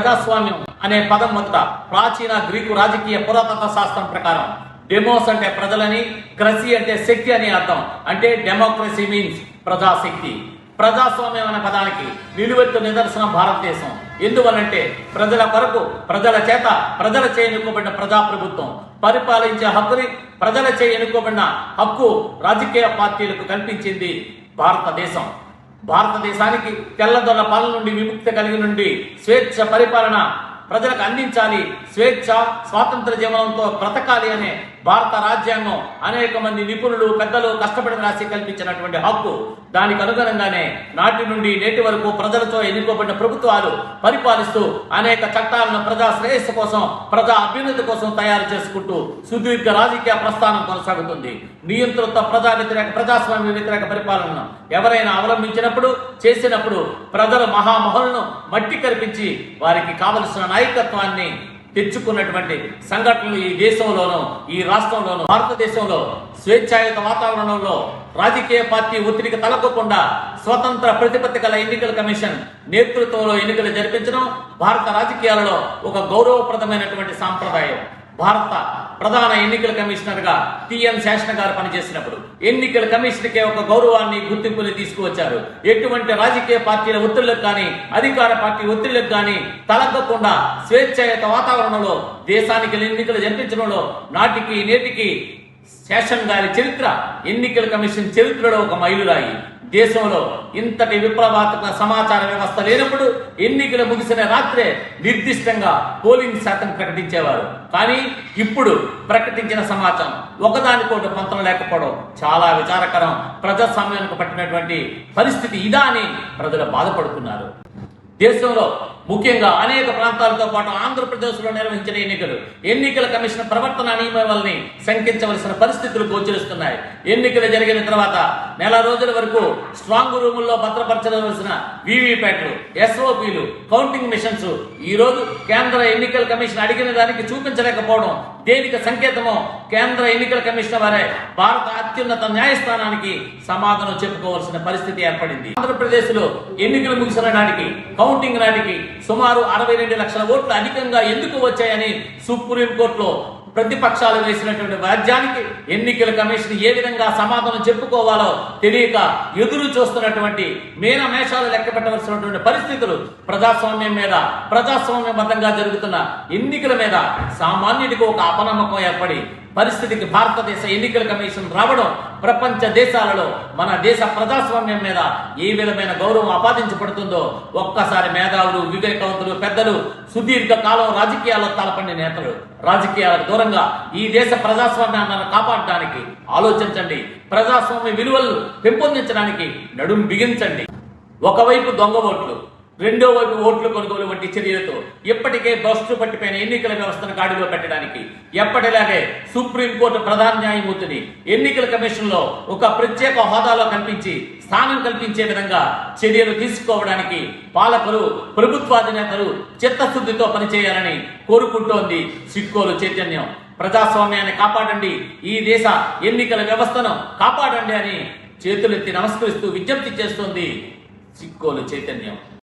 ప్రజాస్వామ్యం అనే పదం మొదట ప్రాచీన గ్రీకు రాజకీయ పురాతత్వ శాస్త్రం ప్రకారం డెమోస్ అంటే ప్రజలని క్రసి అంటే శక్తి అని అర్థం. అంటే డెమోక్రసీ మీన్స్ ప్రజాశక్తి. ప్రజాస్వామ్యం అనే పదానికి నిలువెత్తు నిదర్శనం భారతదేశం. ఎందువల్లంటే ప్రజల కొరకు ప్రజల చేత ప్రజల చే ఎన్నుకోబడిన ప్రజాప్రభుత్వం. పరిపాలించే హక్కుని ప్రజల చే ఎన్నుకోబడిన హక్కు రాజకీయ పార్టీలకు కల్పించింది భారతదేశం. భారతదేశానికి తెల్లదొల్ల పాలన నుండి విముక్తి కలిగి నుండి స్వేచ్ఛ పరిపాలన ప్రజలకు అందించాలి. స్వేచ్ఛ స్వాతంత్ర జీవనంతో బ్రతకాలి అనే భారత రాజ్యాంగం అనేక మంది నిపుణులు పెద్దలు కష్టపడి రాసి కల్పించినటువంటి హక్కు. దానికి అనుగుణంగానే నాటి నుండి నేటి వరకు ప్రజలతో ఎన్నుకోబడిన ప్రభుత్వాలు పరిపాలిస్తూ అనేక చట్టాలను ప్రజా శ్రేయస్సు కోసం ప్రజా అభ్యున్నతి కోసం తయారు చేసుకుంటూ సుదీర్ఘ రాజకీయ ప్రస్థానం కొనసాగుతుంది. నియంతృత్వ ప్రజా వ్యతిరేక ప్రజాస్వామ్య వ్యతిరేక పరిపాలనను ఎవరైనా అవలంబించినప్పుడు చేసినప్పుడు ప్రజల మహామహులను మట్టి కల్పించి వారికి కావలసిన నాయకత్వాన్ని తెచ్చుకున్నటువంటి సంఘటనలు ఈ దేశంలోనూ ఈ రాష్ట్రంలోనూ భారతదేశంలో స్వేచ్ఛాయుత వాతావరణంలో రాజకీయ పార్టీ ఒత్తిడికి తలకోకుండా స్వతంత్ర ప్రతిపత్తి గల ఎన్నికల కమిషన్ నేతృత్వంలో ఎన్నికలు జరిపించడం భారత రాజకీయాలలో ఒక గౌరవప్రదమైనటువంటి సాంప్రదాయం. భారత ప్రధాన ఎన్నికల కమిషనర్గా టిఎన్ శేషన్ గారు పనిచేసినప్పుడు ఎన్నికల కమిషన్ కే ఒక గౌరవాన్ని గుర్తింపుని తీసుకువచ్చారు. ఎటువంటి రాజకీయ పార్టీల ఒత్తిళ్ళకు కానీ అధికార పార్టీ ఒత్తిళ్ళకు కానీ తలగ్గకుండా స్వేచ్ఛాయుత వాతావరణంలో దేశానికి ఎన్నికలు జరిపించడంలో నాటికి నేటికి శేషన్ గారి చరిత్ర ఎన్నికల కమిషన్ చరిత్రలో ఒక మైలురాయి. దేశంలో ఇంతటి విప్లవాత్మక సమాచార వ్యవస్థ లేనప్పుడు ఎన్నికలు ముగిసిన రాత్రే నిర్దిష్టంగా పోలింగ్ శాతం ప్రకటించేవారు. కానీ ఇప్పుడు ప్రకటించిన సమాచారం ఒకదానికోటి పొంతన లేకపోవడం చాలా విచారకరం. ప్రజాస్వామ్యానికి పట్టినటువంటి పరిస్థితి ఇదా అని ప్రజలు బాధపడుతున్నారు. దేశంలో ముఖ్యంగా అనేక ప్రాంతాలతో పాటు ఆంధ్రప్రదేశ్లో నిర్వహించిన ఎన్నికలు. ఎన్నికల కమిషన్ ప్రవర్తన నియమావళిని శంకించవలసిన పరిస్థితులు గోచరిస్తున్నాయి. ఎన్నికలు జరిగిన తర్వాత నెల రోజుల వరకు స్ట్రాంగ్ రూముల్లో భద్రపరచవలసిన వీవీప్యాట్లు ఎస్ఓపీలు కౌంటింగ్ మిషన్స్ ఈ రోజు కేంద్ర ఎన్నికల కమిషన్ అడిగిన దానికి చూపించలేకపోవడం దేనికి సంకేతమో కేంద్ర ఎన్నికల కమిషన్ వారే భారత అత్యున్నత న్యాయస్థానానికి సమాధానం చెప్పుకోవాల్సిన పరిస్థితి ఏర్పడింది. ఆంధ్రప్రదేశ్లో ఎన్నికలు ముగిసిన నాటికి కౌంటింగ్ నాటికి సుమారు అరవై రెండు లక్షల ఓట్లు అధికంగా ఎందుకు వచ్చాయని సుప్రీంకోర్టులో ప్రతిపక్షాలు వేసినటువంటి రాజ్యానికి ఎన్నికల కమిషన్ ఏ విధంగా సమాధానం చెప్పుకోవాలో తెలియక ఎదురు చూస్తున్నటువంటి మేనమేషాలు లెక్క పెట్టవలసినటువంటి పరిస్థితులు ప్రజాస్వామ్యం మీద ప్రజాస్వామ్యబద్ధంగా జరుగుతున్న ఎన్నికల మీద సామాన్యుడికి ఒక అపనమ్మకం ఏర్పడి పరిస్థితికి భారతదేశ ఎన్నికల కమిషన్ రావడం ప్రపంచ దేశాలలో మన దేశ ప్రజాస్వామ్యం మీద ఏ విధమైన గౌరవం ఆపాదించబడుతుందో ఒక్కసారి మేధావులు వివేకవంతులు పెద్దలు సుదీర్ఘ కాలం రాజకీయాల్లో తలపండి నేతలు. రాజకీయాలకు దూరంగా ఈ దేశ ప్రజాస్వామ్యాన్ని కాపాడడానికి ఆలోచించండి. ప్రజాస్వామ్య విలువలను పెంపొందించడానికి నడుం బిగించండి. ఒకవైపు దొంగ ఓట్లు రెండో వైపు ఓట్ల కొనుగోలు వంటి చర్యలతో ఇప్పటికే భ్రష్టు పట్టిపోయిన ఎన్నికల వ్యవస్థను గాడిలో పెట్టడానికి ఎప్పటిలాగే సుప్రీంకోర్టు ప్రధాన న్యాయమూర్తిని ఎన్నికల కమిషన్లో ఒక ప్రత్యేక హోదాలో కల్పించి స్థానం కల్పించే విధంగా చర్యలు తీసుకోవడానికి పాలకులు ప్రభుత్వాధినేతలు చిత్తశుద్ధితో పనిచేయాలని కోరుకుంటోంది సిక్కోలు చైతన్యం. ప్రజాస్వామ్యాన్ని కాపాడండి. ఈ దేశ ఎన్నికల వ్యవస్థను కాపాడండి అని చేతులెత్తి నమస్కరిస్తూ విజ్ఞప్తి చేస్తోంది సిక్కోలు చైతన్యం.